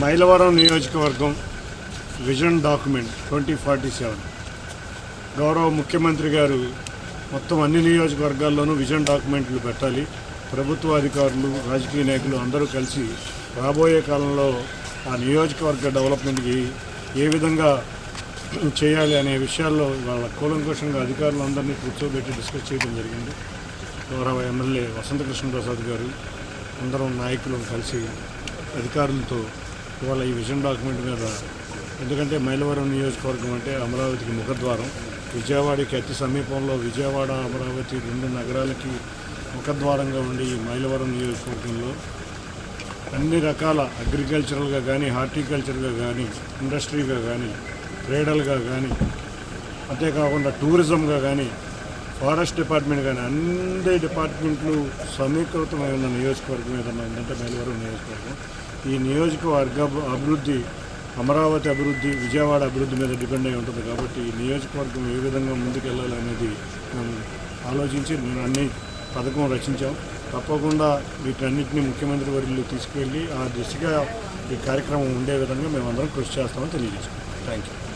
మైలవరం నియోజకవర్గం vision document twenty forty seven. గౌరవ ముఖ్యమంత్రి గారు మొత్తం అన్ని నియోజకవర్గాల్లోనూ విజన్ డాక్యుమెంట్లు పెట్టాలి. ప్రభుత్వ అధికారులు రాజకీయ నాయకులు అందరూ కలిసి రాబోయే కాలంలో ఆ నియోజకవర్గ డెవలప్మెంట్కి ఏ విధంగా చేయాలి అనే విషయాల్లో వాళ్ళ కూలంకోషంగా అధికారులందరినీ కూర్చోబెట్టి డిస్కస్ చేయడం జరిగింది. గౌరవ ఎమ్మెల్యే వసంతకృష్ణ ప్రసాద్ గారు అందరం నాయకులు కలిసి అధికారులతో ఇవాళ ఈ విజన్ డాక్యుమెంట్ మీద ఎందుకంటే మైలవరం నియోజకవర్గం అంటే అమరావతికి ముఖద్వారం విజయవాడకి అతి సమీపంలో విజయవాడ అమరావతి రెండు నగరాలకి ముఖద్వారంగా ఉండి ఈ మైలవరం నియోజకవర్గంలో అన్ని రకాల అగ్రికల్చరల్గా కానీ హార్టికల్చర్గా కానీ ఇండస్ట్రీగా కానీ క్రీడలుగా కానీ అంతేకాకుండా టూరిజంగా కానీ ఫారెస్ట్ డిపార్ట్మెంట్ కానీ అన్ని డిపార్ట్మెంట్లు సమీకృతమై ఉన్న నియోజకవర్గం ఏదన్నా ఉందంటే మైలవరం నియోజకవర్గం. ఈ నియోజకవర్గ అభివృద్ధి అమరావతి అభివృద్ధి విజయవాడ అభివృద్ధి మీద డిపెండ్ అయి ఉంటుంది కాబట్టి ఈ నియోజకవర్గం ఏ విధంగా ముందుకెళ్ళాలి అనేది మేము ఆలోచించి నేను అన్ని పథకం రచించాం. తప్పకుండా వీటన్నిటిని ముఖ్యమంత్రి వర్యులు తీసుకువెళ్ళి ఆ దిశగా ఈ కార్యక్రమం ఉండే విధంగా మేమందరం కృషి చేస్తామని తెలియజేసుకుంటాం థ్యాంక్ యూ